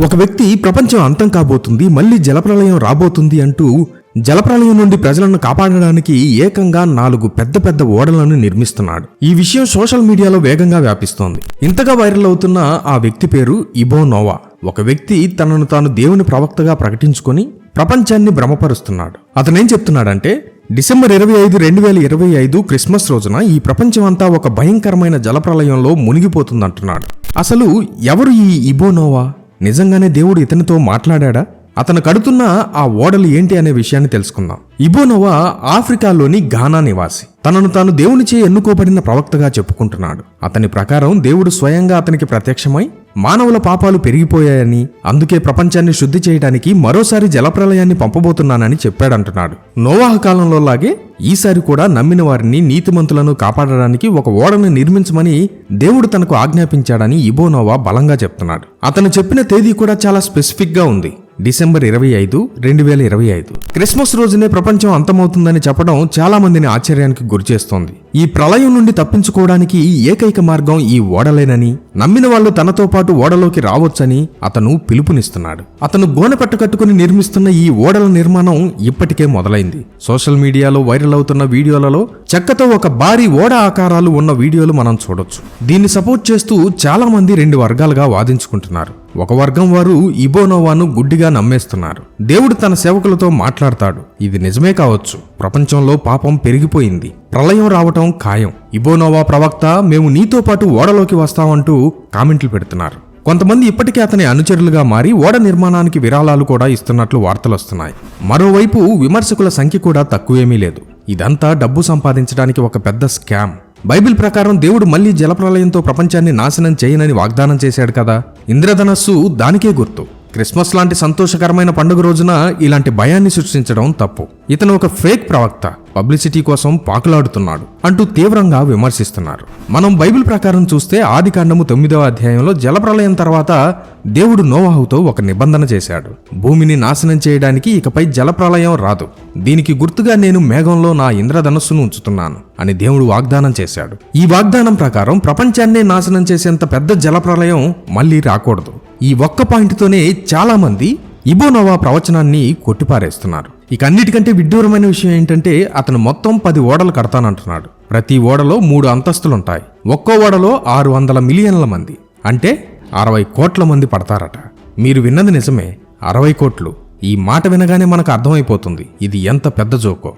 ఒక వ్యక్తి ప్రపంచం అంతం కాబోతుంది మళ్ళీ జలప్రలయం రాబోతుంది అంటూ జలప్రలయం నుండి ప్రజలను కాపాడడానికి ఏకంగా నాలుగు పెద్ద పెద్ద ఓడలను నిర్మిస్తున్నాడు. ఈ విషయం సోషల్ మీడియాలో వేగంగా వ్యాపిస్తోంది. ఇంతగా వైరల్ అవుతున్న ఆ వ్యక్తి పేరు ఇబోనోవా ఒక వ్యక్తి తనను తాను దేవుని ప్రవక్తగా ప్రకటించుకొని ప్రపంచాన్ని భ్రమపరుస్తున్నాడు. అతనేం చెప్తున్నాడంటే డిసెంబర్ ఇరవై ఐదు రెండు వేల ఇరవై ఐదు క్రిస్మస్ రోజున ఈ ప్రపంచమంతా ఒక భయంకరమైన జలప్రలయంలో మునిగిపోతుందంటున్నాడు. అసలు ఎవరు ఈ ఇబోనోవా నిజంగానే దేవుడు ఇతనితో మాట్లాడా అతను కడుతున్న ఆ ఓడలు ఏంటి అనే విషయాన్ని తెలుసుకుందాం. ఇబోనోవా ఆఫ్రికాలోని ఘానా నివాసి. తనను తాను దేవునిచే ఎన్నుకోబడిన ప్రవక్తగా చెప్పుకుంటున్నాడు. అతని ప్రకారం దేవుడు స్వయంగా అతనికి ప్రత్యక్షమై మానవుల పాపాలు పెరిగిపోయాయని అందుకే ప్రపంచాన్ని శుద్ధి చేయడానికి మరోసారి జలప్రలయాన్ని పంపబోతున్నానని చెప్పాడంటున్నాడు. నోవాహ కాలంలో లాగే ఈసారి కూడా నమ్మిన వారిని నీతిమంతులను కాపాడడానికి ఒక ఓడను నిర్మించమని దేవుడు తనకు ఆజ్ఞాపించాడని ఇబోనోవా బలంగా చెప్తున్నాడు. అతను చెప్పిన తేదీ కూడా చాలా స్పెసిఫిక్గా ఉంది. డిసెంబర్ ఇరవై ఐదు రెండు వేల ఇరవై ఐదు. క్రిస్మస్ రోజునే ప్రపంచం అంతమవుతుందని చెప్పడం చాలా మందిని ఆశ్చర్యానికి గురిచేస్తోంది ఈ ప్రళయం నుండి తప్పించుకోవడానికి ఏకైక మార్గం ఈ ఓడలేనని నమ్మిన వాళ్ళు తనతో పాటు ఓడలోకి రావచ్చని అతను పిలుపునిస్తున్నాడు. అతను గోనె పట్టు కట్టుకుని నిర్మిస్తున్న ఈ ఓడల నిర్మాణం ఇప్పటికే మొదలైంది. సోషల్ మీడియాలో వైరల్ అవుతున్న వీడియోలలో చెక్కతో ఒక భారీ ఓడ ఆకారాలు ఉన్న వీడియోలు మనం చూడొచ్చు. దీన్ని సపోర్ట్ చేస్తూ చాలా మంది రెండు వర్గాలుగా వాదించుకుంటున్నారు. ఒక వర్గం వారు ఇబోనోవాను గుడ్డిగా నమ్మేస్తున్నారు. దేవుడు తన సేవకులతో మాట్లాడతాడు. ఇది నిజమే కావచ్చు. ప్రపంచంలో పాపం పెరిగిపోయింది. ప్రళయం రావటం ఖాయం. ఇబోనోవా ప్రవక్త మేము నీతో పాటు ఓడలోకి వస్తామంటూ కామెంట్లు పెడుతున్నారు. కొంతమంది ఇప్పటికే అతని అనుచరులుగా మారి ఓడ నిర్మాణానికి విరాళాలు కూడా ఇస్తున్నట్లు వార్తలు వస్తున్నాయి. మరోవైపు విమర్శకుల సంఖ్య కూడా తక్కువేమీ లేదు. ఇదంతా డబ్బు సంపాదించడానికి ఒక పెద్ద స్కామ్. బైబిల్ ప్రకారం దేవుడు మళ్ళీ జలప్రలయంతో ప్రపంచాన్ని నాశనం చేయనని వాగ్దానం చేశాడు కదా. ఇంద్రధనస్సు దానికే గుర్తు. క్రిస్మస్ లాంటి సంతోషకరమైన పండుగ రోజున ఇలాంటి భయాన్ని సృష్టించడం తప్పు. ఇతను ఒక ఫేక్ ప్రవక్త. పబ్లిసిటీ కోసం పాకులాడుతున్నాడు. అంటూ తీవ్రంగా విమర్శిస్తున్నారు. మనం బైబిల్ ప్రకారం చూస్తే ఆది కాండము తొమ్మిదవ అధ్యాయంలో జలప్రలయం తర్వాత దేవుడు నోవాహుతో ఒక నిబంధన చేశాడు. భూమిని నాశనం చేయడానికి ఇకపై జలప్రలయం రాదు. దీనికి గుర్తుగా నేను మేఘంలో నా ఇంద్రధనస్సును ఉంచుతున్నాను అని దేవుడు వాగ్దానం చేశాడు. ఈ వాగ్దానం ప్రకారం ప్రపంచాన్నే నాశనం చేసేంత పెద్ద జలప్రలయం మళ్ళీ రాకూడదు. ఈ ఒక్క పాయింట్తోనే చాలామంది ఇబోనోవా ప్రవచనాన్ని కొట్టిపారేస్తున్నారు. ఇక అన్నిటికంటే విడ్డూరమైన విషయం ఏంటంటే అతను మొత్తం పది ఓడలు కడతానంటున్నాడు. ప్రతి ఓడలో మూడు అంతస్తులుంటాయి. ఒక్కో ఓడలో ఆరు వందల మిలియన్ల మంది అంటే అరవై కోట్ల మంది పడతారట. మీరు విన్నది నిజమే అరవై కోట్లు. ఈ మాట వినగానే మనకు అర్థమైపోతుంది ఇది ఎంత పెద్ద జోకో.